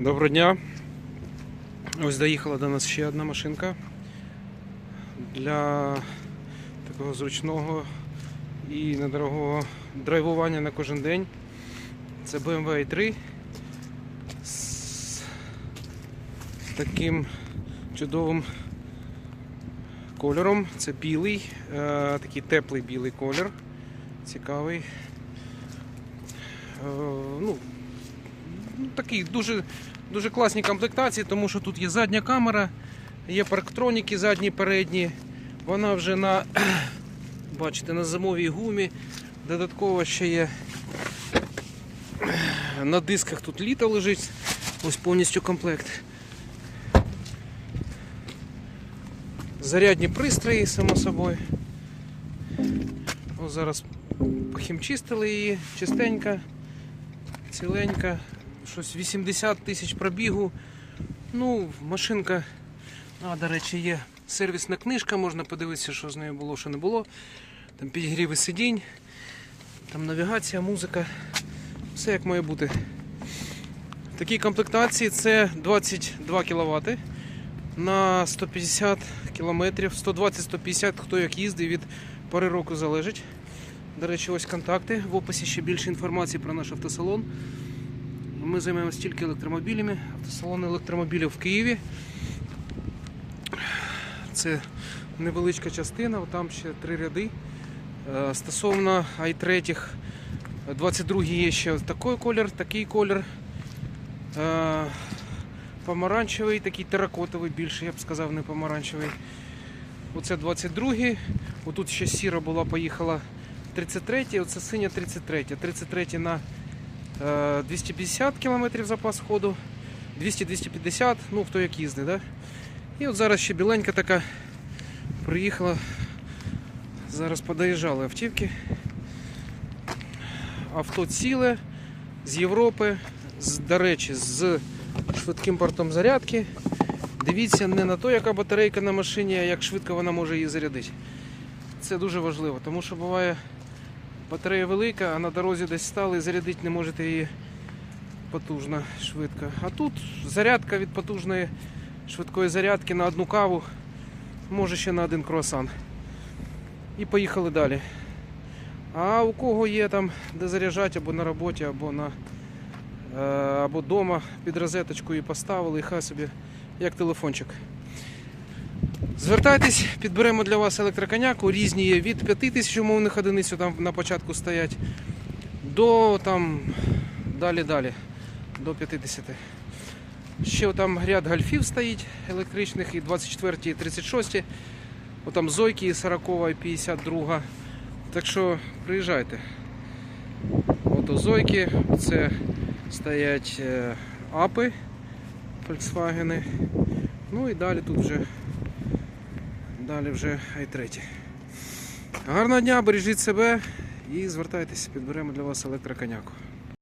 Доброго дня. Ось доїхала до нас ще одна машинка для такого зручного і недорогого драйвування на кожен день. Це BMW i3 з таким чудовим кольором. Це білий, е, такий теплий білий колір. Цікавий. Е, ну, ну, такий дуже, дуже класні комплектації, тому що тут є задня камера, є парктроніки задні, передні. Вона вже на, бачите, на зимовій гумі. Додатково ще є на дисках тут літо лежить. Ось повністю комплект. Зарядні пристрої, само собою. Ось зараз похімчистили її, чистенька, ціленька, щось 80 тисяч пробігу. Ну, машинка, а, до речі, є сервісна книжка, можна подивитися, що з нею було, що не було. Там підігріви сидінь, там навігація, музика. Все як має бути. В такій комплектації це 22 кВт на 150 км, 120-150 хто як їздить, від пори року залежить. До речі, ось контакти. В описі ще більше інформації про наш автосалон. Ми займаємося тільки електромобілями. Автосалон електромобілів в Києві. Це невеличка частина, там ще три ряди. Е, Стосовно i3, 22 є ще такий колір, такий колір. Е, Помаранчевий, такий теракотовий більше, я б сказав, не помаранчевий. Оце 22-й. Отут ще сіра була, поїхала 33-й, оце синя 33 33 на 250 км запас ходу, 200-250, ну хто як їздить, да? І от зараз ще біленька така приїхала. Зараз подоїжджали автівки. Авто ціле з Європи, з, до речі, з швидким портом зарядки. Дивіться не на то, яка батарейка на машині, а як швидко вона може її зарядити. Це дуже важливо, тому що буває батарея велика, а на дорозі десь стали зарядити не можете її потужно, швидко. А тут зарядка від потужної швидкої зарядки на одну каву, може ще на один круасан. І поїхали далі. А у кого є там де заряджати або на роботі, або на е, або вдома під розеточку і поставили, і хай собі як телефончик. Звертайтесь, підберемо для вас електроконяку. Різні є від 5 тисяч умовних одиниць, там на початку стоять, до там далі-далі, до 50. Ще там ряд гольфів стоїть електричних, і 24, і 36. Отам Зойки, і 40, і 52. Так що приїжджайте. Ото Зойки, це стоять е, апи Volkswagen. Ну і далі тут вже далі вже i3. Гарного дня, бережіть себе і звертайтеся, підберемо для вас електроконяку.